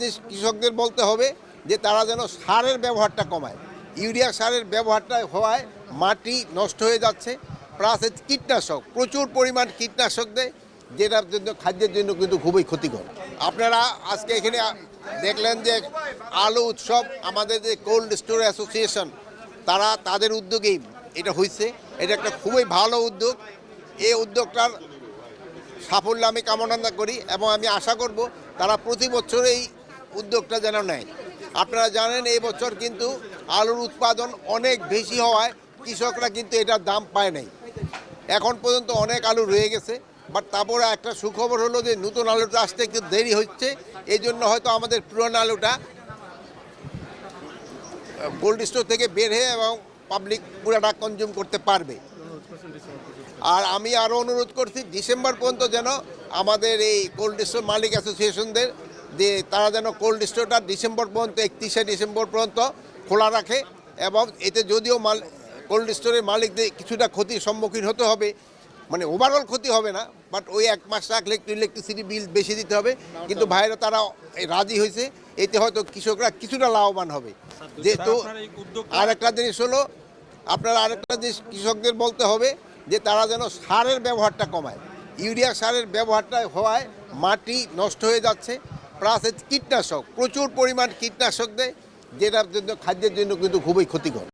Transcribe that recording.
যে কৃষকদের বলতে হবে যে তারা যেন সারের ব্যবহারটা কমায়। ইউরিয়া সারের ব্যবহারটা হওয়ায় মাটি নষ্ট হয়ে যাচ্ছে প্লাস কীটনাশক। প্রচুর পরিমাণ কীটনাশক দেয়, যেটার জন্য খাদ্যের জন্য কিন্তু খুবই ক্ষতিকর। আপনারা আজকে এখানে দেখলেন যে আলু উৎসব, আমাদের যে কোল্ড স্টোর অ্যাসোসিয়েশন তারা তাদের উদ্যোগেই এটা হয়েছে এটা একটা খুবই ভালো উদ্যোগ। এই উদ্যোগটার সাফল্য আমি কামনা করি এবং আমি আশা করব তারা প্রতি বছর এই উদ্যোগটা যেন নেয়। আপনারা জানেন, এই বছর কিন্তু আলুর উৎপাদন অনেক বেশি হওয়ায় কৃষকরা কিন্তু এটার দাম পায় নাই। এখন পর্যন্ত অনেক আলু রয়ে গেছে বাট তারপরে একটা সুখবর হলো যে নতুন আলুটা আসতে একটু দেরি হচ্ছে। এই জন্য হয়তো আমাদের পুরনো আলুটা কোল্ড স্টোর থেকে বের হয়ে এবং পাবলিক পুরাটা কনজিউম করতে পারবে। আর আমি আরও অনুরোধ করছি, ডিসেম্বর পর্যন্ত যেন আমাদের এই কোল্ড স্টোর মালিক অ্যাসোসিয়েশনদের যে তারা যেন কোল্ড স্টোরটা ডিসেম্বর পর্যন্ত একত্রিশে ডিসেম্বর পর্যন্ত খোলা রাখে এবং এতে যদিও মাল কোল্ড স্টোরের মালিকদের কিছুটা ক্ষতির সম্মুখীন হতে হবে মানে ওভারঅল ক্ষতি হবে না বাট ওই এক মাস রাখলে একটু ইলেকট্রিসিটি বিল বেশি দিতে হবে। কিন্তু ভাইরা তারা রাজি হয়েছে এতে হয়তো কৃষকরা কিছুটা লাভবান হবে। যেহেতু আপনার এই উদ্যোগটা- আর একটা জিনিস হলো আপনারা আরেকটা জিনিস কৃষকদের বলতে হবে যে তারা যেন সারের ব্যবহারটা কমায়। ইউরিয়া সারের ব্যবহারটা হওয়ায় মাটি নষ্ট হয়ে যাচ্ছে প্লাস কীটনাশক। প্রচুর পরিমাণ কীটনাশক দেয় যেটার জন্য খাদ্যের জন্য কিন্তু খুবই ক্ষতিকর।